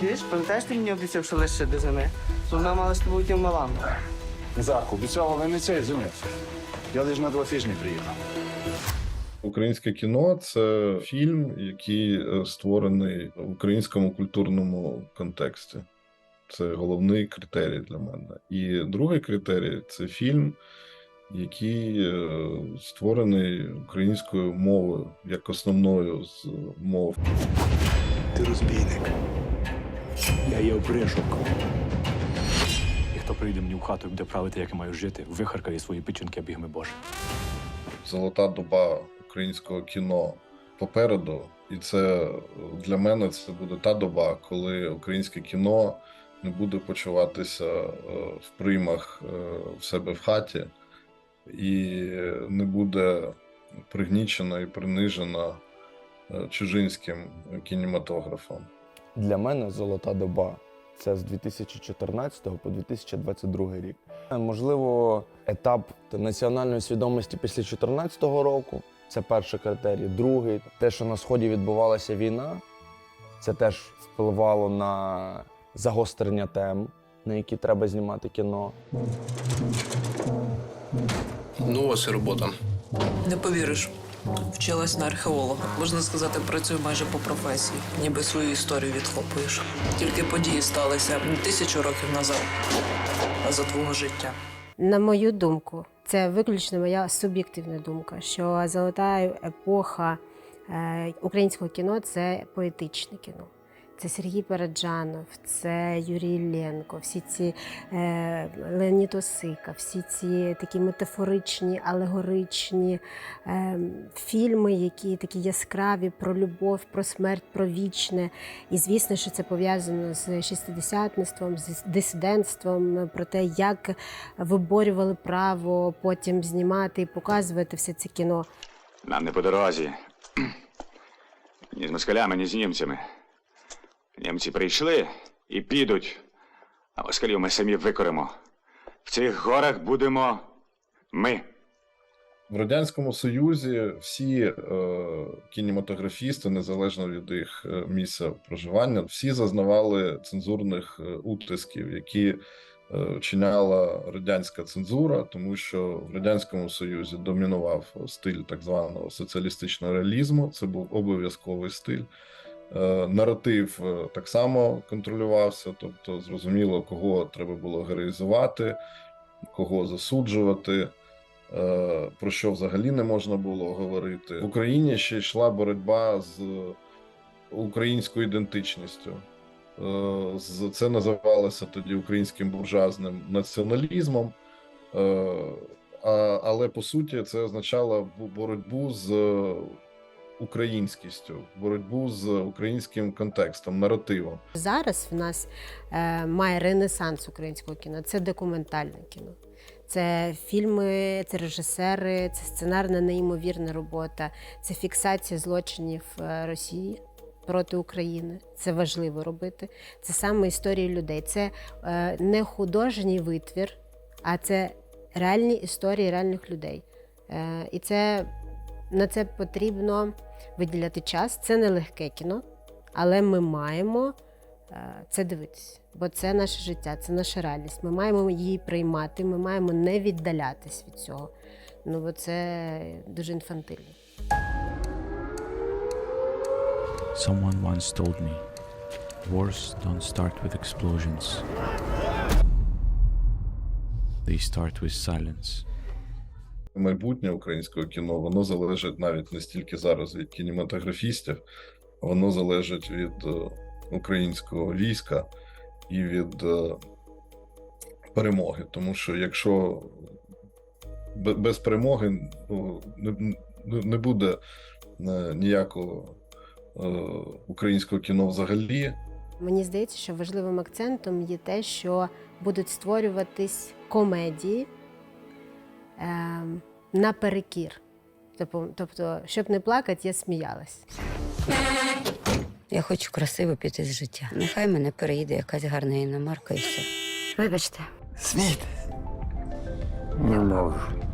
Чуєш, пам'ятаєш, ти мені обіцяв, що лише до зими? Вона мала з тобою йти в Милану. Зах, обіцяв, але не цей зими. Я лише на два тижні приїхав. Українське кіно це фільм, який е, створений в українському культурному контексті. Це головний критерій для мене. І другий критерій це фільм, який е, створений українською мовою як основною з мов. Ти розбійник. Я є опришок. І хто прийде мені в хату і буде правити, як я маю жити, вихаркає свої печінки бігми Боже. Золота доба українського кіно попереду. І це е, для мене це буде та доба, коли українське кіно не буде почуватися е, в приймах е, в себе в хаті і не буде пригнічено і принижено чужинським кінематографом. Для мене золота доба це з 2014 по 2022 рік. Можливо, етап національної свідомості після 2014 року. Це перший критерій. Другий те, що на сході відбувалася війна, це теж впливало на загострення тем, на які треба знімати кіно. Ну, ось і робота. Не повіриш. Вчилась на археолога. Можна сказати, працюю майже по професії, ніби свою історію відхопуєш. Тільки події сталися не тисячу років назад, а за твого життя. На мою думку, це виключно моя суб'єктивна думка, що золота епоха е, українського кіно це поетичне кіно. Це Сергій Параджанов, це Юрій Іллєнко, всі ці е, Леонід Осика, всі ці такі метафоричні, алегоричні е, фільми, які такі яскраві про любов, про смерть, про вічне. І звісно, що це пов'язано з шістидесятництвом, з дисидентством, про те, як виборювали право потім знімати і показувати все це кіно. Нам не по дорозі. Ні з москалями, ні з німцями. Німці прийшли і підуть, а москалів ми самі викоримо. В цих горах будемо ми. В Радянському Союзі всі е, кінематографісти, незалежно від їх е, місця проживання, всі зазнавали цензурних е, утисків, які е, чиняла радянська цензура, тому що в Радянському Союзі домінував стиль так званого соціалістичного реалізму. Це був обов'язковий стиль. Е, Наратив е, так само контролювався, тобто зрозуміло, кого треба було героїзувати, кого засуджувати. е, Про що взагалі не можна було говорити в Україні ще йшла боротьба з українською ідентичністю. Це називалося тоді українським буржуазним націоналізмом, але по суті це означало боротьбу з українськістю, боротьбу з українським контекстом, наративом. Зараз в нас е, має ренесанс українського кіно. Це документальне кіно. Це фільми, це режисери, це сценарна неймовірна робота, це фіксація злочинів е, Росії проти України. Це важливо робити. Це саме історії людей. Це е, не художній витвір, а це реальні історії реальних людей. Е, і це на це потрібно виділяти час. Це не легке кіно, але ми маємо е, це дивитися, бо це наше життя, це наша реальність. Ми маємо її приймати, ми маємо не віддалятись від цього. Ну бо це дуже інфантильно. Someone once told me, wars don't start with explosions. They start with silence. Майбутнє українського кіно воно залежить навіть не стільки зараз від кінематографістів, воно залежить від е, українського війська і від е, перемоги. Тому що якщо без перемоги ну, не, буде е, ніякого українського кіно взагалі, Мені здається, що важливим акцентом є те, що будуть створюватись комедії ем, наперекір. Тобто, тобто, щоб не плакати, я сміялась. Я хочу красиво піти з життя. Нехай мене переїде якась гарна іномарка і все. Вибачте. Смійтесь. Не можу.